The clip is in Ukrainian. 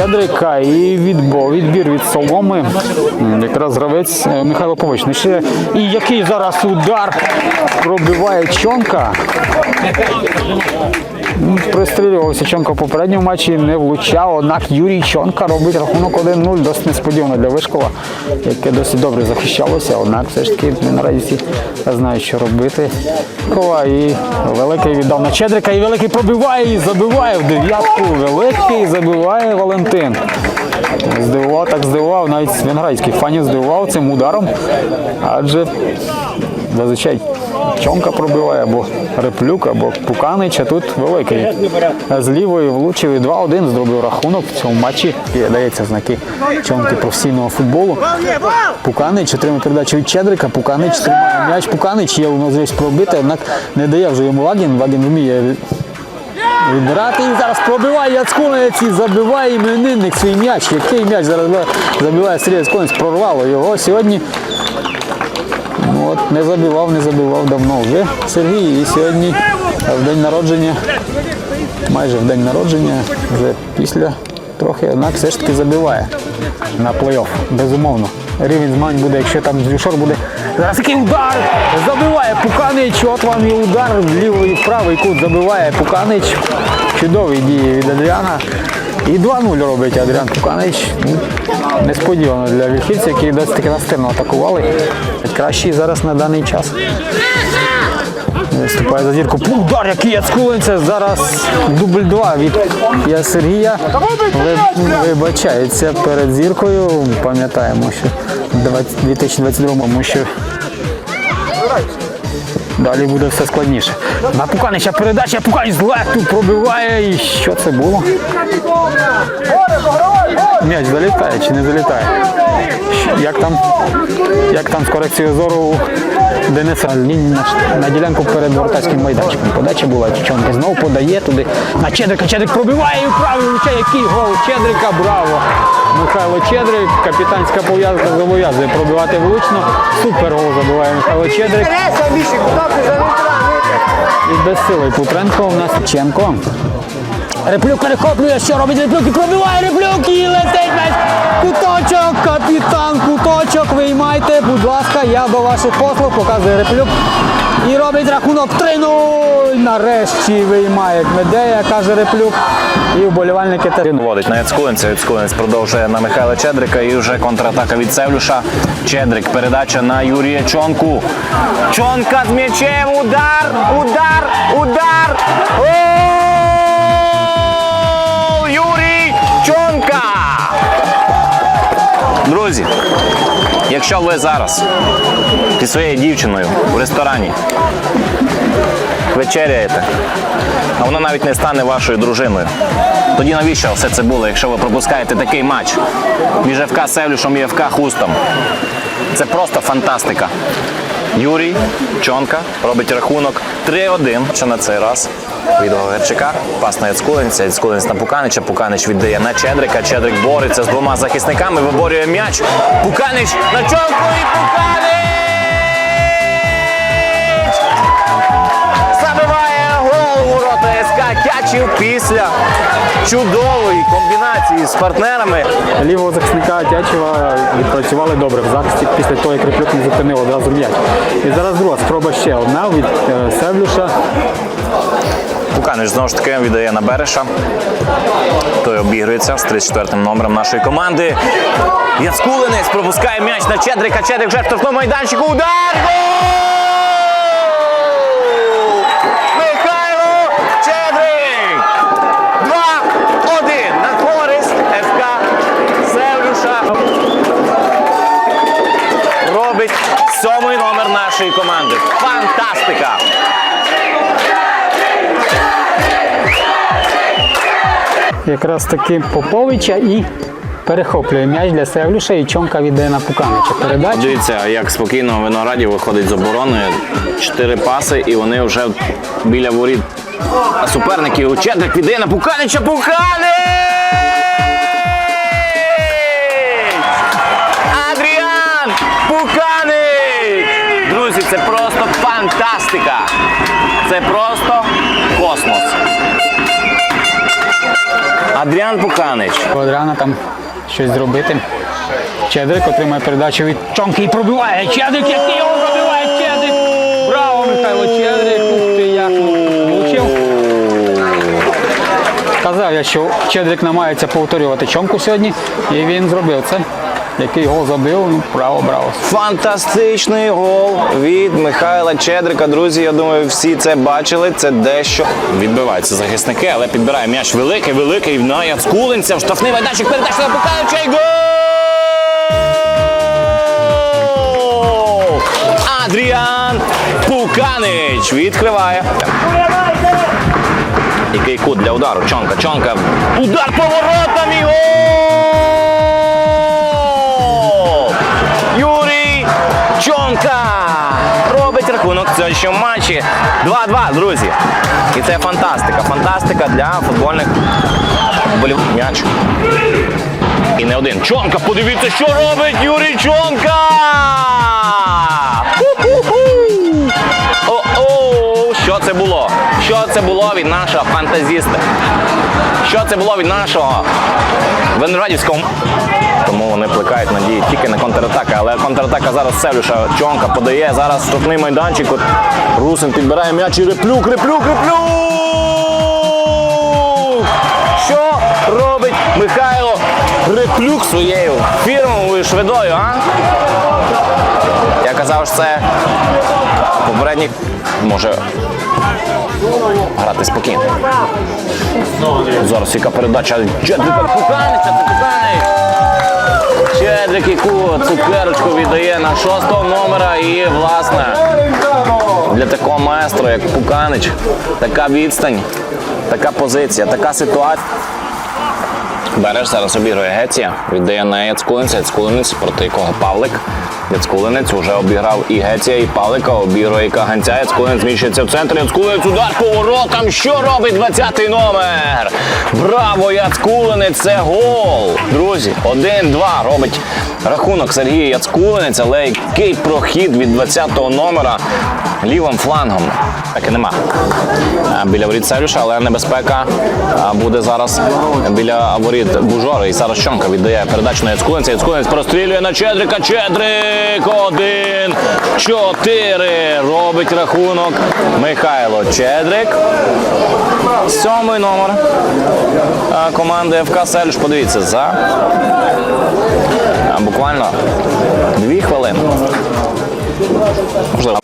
Щедрика і відбо, відбір від соломи. Якраз гравець е, Михайло Пович. Ще І який зараз удар пробиває Чонка. Пристрілювався Чонка в попередньому матчі, не влучав. Однак Юрій Чонка робить рахунок 1-0. Досить несподівано для Вишкова, яке досить добре захищалося. Однак все ж таки не наразі всі знають, що робити. Кова і великий віддав на Чедрика, і великий пробиває і забиває в дев'ятку. Великий забиває Валентин. Здивував, так здивував, навіть венграйських фанів здивував цим ударом. Адже зазвичай Чонка пробиває або Реплюк, або Пуканич, а тут великий. З лівої влучив і 2-1 зробив рахунок в цьому матчі. Дається знаки Чонки професійного футболу. Пуканич отримує передачу від Чедрика, Пуканич тримає м'яч. Пуканич є у можливість пробити, однак не дає вже йому Вагін. Вагін вміє відбирати і зараз пробиває Яцкунець і забиває іменинник свій м'яч. Який м'яч зараз забиває Сергій Яцкунець, прорвало його сьогодні. От, не забивав, не забивав давно вже Сергій. І сьогодні в день народження, майже в день народження, вже після трохи, однак все ж таки забиває на плей-офф, безумовно. Рівень змагань буде, якщо там Люшор буде. Зараз який удар! Забиває Пуканич, от вам і удар лівий і правий кут забиває Пуканич. Чудові дії від Адріана. І 2-0 робить Адріан. Ну, Несподівано для віхівців, які досить таки настирно атакували. Кращий зараз на даний час. Виступає за зірку. Удар, який Яцкулинця. Зараз дубль 2 від Я Сергія. Вибачається перед зіркою. Пам'ятаємо, що в 2022-му що Далі буде все складніше. На Пуканича передача, Пуканіч з легту пробиває. І що це було? М'яч залітає чи не залітає? Як там, як там з корекцією зору Дениса Лінь на, ділянку перед воротарським майданчиком. Подача була Чечонка. Знову подає туди на Чедрика. Чедрик пробиває і вправі влучає. Який гол Чедрика, браво! Михайло Чедрик, капітанська пов'язка зобов'язує пробивати влучно. Супер гол забиває Михайло Чедрик. І безсилий Путренко у нас Ченко. Реплюк перехоплює, що робить Реплюк і пробиває Реплюк і летить м'яч. Куточок, капітан, куточок, виймайте, будь ласка, я до ваших послуг, показує Реплюк. І робить рахунок 3-0. Нарешті виймає Медея, каже Реплюк. І вболівальники. Він водить на Яцкулинця. Яцкулинець продовжує на Михайла Чедрика і вже контратака від Севлюша. Чедрик, передача на Юрія Чонку. Чонка з м'ячем. Удар! Удар! Удар! Гол! Друзі, якщо ви зараз зі своєю дівчиною в ресторані вечеряєте, а вона навіть не стане вашою дружиною. Тоді навіщо все це було, якщо ви пропускаєте такий матч між ФК Севлюшем і ФК Хустом? Це просто фантастика. Юрій Чонка робить рахунок 3-1. Що на цей раз від Говерчика. Пас на Яцкулинця, Яцкулинець на Пуканича. Пуканич віддає на Чедрика. Чедрик бореться з двома захисниками, виборює м'яч. Пуканич на чонку і Пуканич! Забиває гол у ворота СК Тячів після чудової комбінації з партнерами. Лівого захисника Тячева відпрацювали добре в захисті після того, як Реплюк не зупинив одразу м'яч. І зараз друга спроба ще одна від е, Севлюша. Пуканич знову ж таки віддає на Береша. Той обігрується з 34-м номером нашої команди. Яцкулинець пропускає м'яч на Чедрика. Чедрик вже в штрафному майданчику. Удар! Гол! Михайло Чедрик! 2-1 на користь ФК Севлюша. Робить сьомий номер нашої команди. Фантастика! Якраз таки Поповича і перехоплює м'яч для Севлюша і Чонка віддає на Пуканича. Передача. Дивіться, як спокійно Виноградів виходить з оборони. Чотири паси, і вони вже біля воріт суперників. Чедрик віддає на Пуканича. Пуканич! Пуканич! Друзі, це просто фантастика! Це просто Адріан Пуканич. Адріана там щось зробити. Чедрик отримає передачу від Чонки і пробиває. Чедрик, який його пробиває Чедрик! Браво, Михайло Чедрик! Ух ти, як влучив. Казав я, що Чедрик намагається повторювати чомку сьогодні, і він зробив це. Який гол забив, ну браво, браво. Фантастичний гол від Михайла Чедрика. Друзі, я думаю, всі це бачили. Це дещо відбиваються захисники, але підбирає м'яч великий, великий на Яцкулинця. Штрафний майданчик передача на Пуканича і гол! Адріан Пуканич відкриває. Який кут для удару? Чонка, чонка. Удар поворотом і гол! Юрій Чонка робить рахунок в цьому матчі. 2-2, друзі. І це фантастика. Фантастика для футбольних. М'яч. І не один. Чонка, подивіться, що робить Юрій Чонка! О-о! Що це було? Що це було від нашого фантазіста? Що це було від нашого Виноградівського? Тому вони плекають надії тільки на контратаки. Але контратака зараз Севлюша Чонка подає. Зараз штрафний майданчик. От Русин підбирає м'яч і реплюк, реплюк, реплюк! Що робить Михайло Реплюк своєю фірмовою швидою, а? Я казав, що це попередній може грати спокійно. Зараз яка передача це Чедрик яку цукерочку віддає на шостого номера і, власне, для такого маестро, як Пуканич, така відстань, така позиція, така ситуація. Береш зараз обірує Геція, віддає на Яцкулинця, Яцкулинець, проти якого Павлик. Яцкулинець уже обіграв і Геція, і Палика обігрує Каганця. Яцкулинець зміщується в центр. Яцкулинець удар поворотом. Що робить 20-й номер? Браво, Яцкулинець! Це гол! Друзі, 1-2 робить рахунок Сергія Яцкулинець, але який прохід від 20-го номера лівим флангом. Так і нема. Біля воріт Севлюша, але небезпека буде зараз біля воріт Бужори. І зараз Чонка віддає передачу на Яцкулинця. Яцкулинець прострілює на Чедрика. Чедрик! Один, чотири. Робить рахунок Михайло Чедрик. Сьомий номер команди ФК Севлюш. Подивіться, за буквально дві хвилини. Можливо.